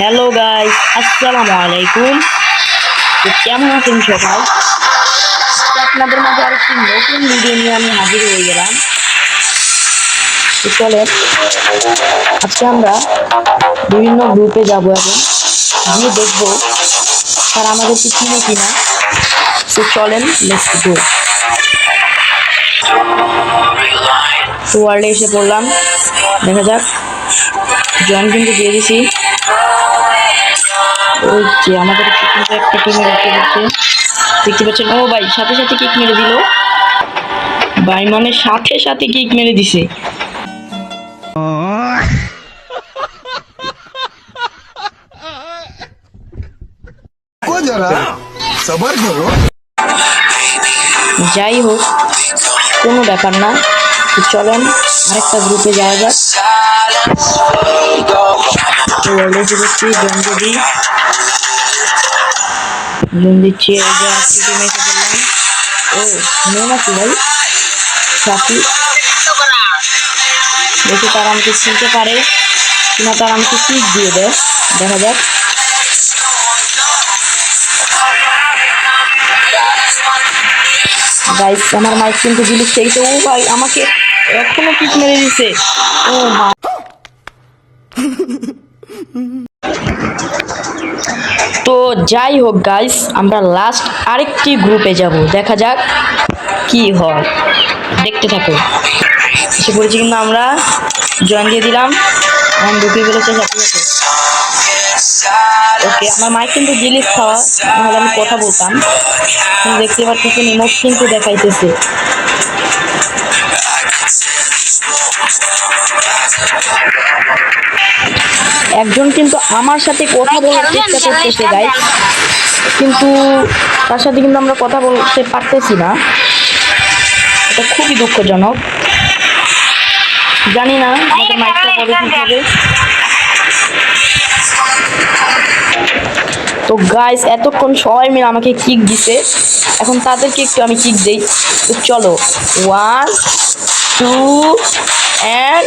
Hello guys আসসালামু আলাইকুম তো কেমন আছেন সবাই? আপনাদের মাঝে আরেকটি নতুন ভিডিও নিয়ে আমি হাজির হয়ে গেলাম। তো চলেন, আজকে আমরা বিভিন্ন গ্রুপে যাব এবং গিয়ে দেখব তারা আমাদেরকে চিনে কিনা তো চলেন লেটস গো তো ওয়ার্ল্ডে এসে পড়লাম। দেখা যাক জয়েন কিন্তু দিয়ে দিছি। যে আমাদের একটা টিমের দেখতে পাচ্ছেন? ও ভাই সাথে সাথে কিক মেরে দিল। ভাই মানে সাথে সাথে কিক মেরে দিছে। যাই হোক কোনো ব্যাপার না। চলেন আরেকটা গ্রুপে যাওয়া যাক। অলরেডি দেখছি জন যদি জন দিচ্ছি এই যে আরেকটি টিমে এসে পড়লাম ও মেয়ে নাকি ভাই সাথী দেখি তারা আমাকে চিনতে পারে কিনা তারা আমাকে কিক দিয়ে দেয় দেখা যাক গাইস আমার মাইক কিন্তু জিনিস খেয়েছে ও ভাই আমাকে এখনও কিক মেরে দিছে ও মা তো যাই হোক গাইস আমরা লাস্ট আরেকটি গ্রুপে যাব। দেখা যাক কি হয়। দেখতে থাকো। এসে পড়েছি কিন্তু আমরা। জয়েন দিয়ে দিলাম। এখন ঢুকে ফেলেছে ওকে আমার মাইক কিন্তু জিলিস খাওয়া, নাহলে আমি কথা বলতাম। দেখতে পাচ্ছেন ইমোট কিন্তু দেখাইতেছে। একজন কিন্তু আমার সাথে কথা বলার চেষ্টা করতেছে গাই কিন্তু তার সাথে কিন্তু আমরা কথা বলতে পারতেছি না। এটা খুবই দুঃখজনক। জানি না আমাদের মাইকটা কবে ঠিক হবে। তো গাইস এতক্ষণ সবাই মিলে আমাকে কিক দিছে। এখন তাদেরকে একটু আমি কিক দেই। তো চলো ওয়ান টু অ্যান্ড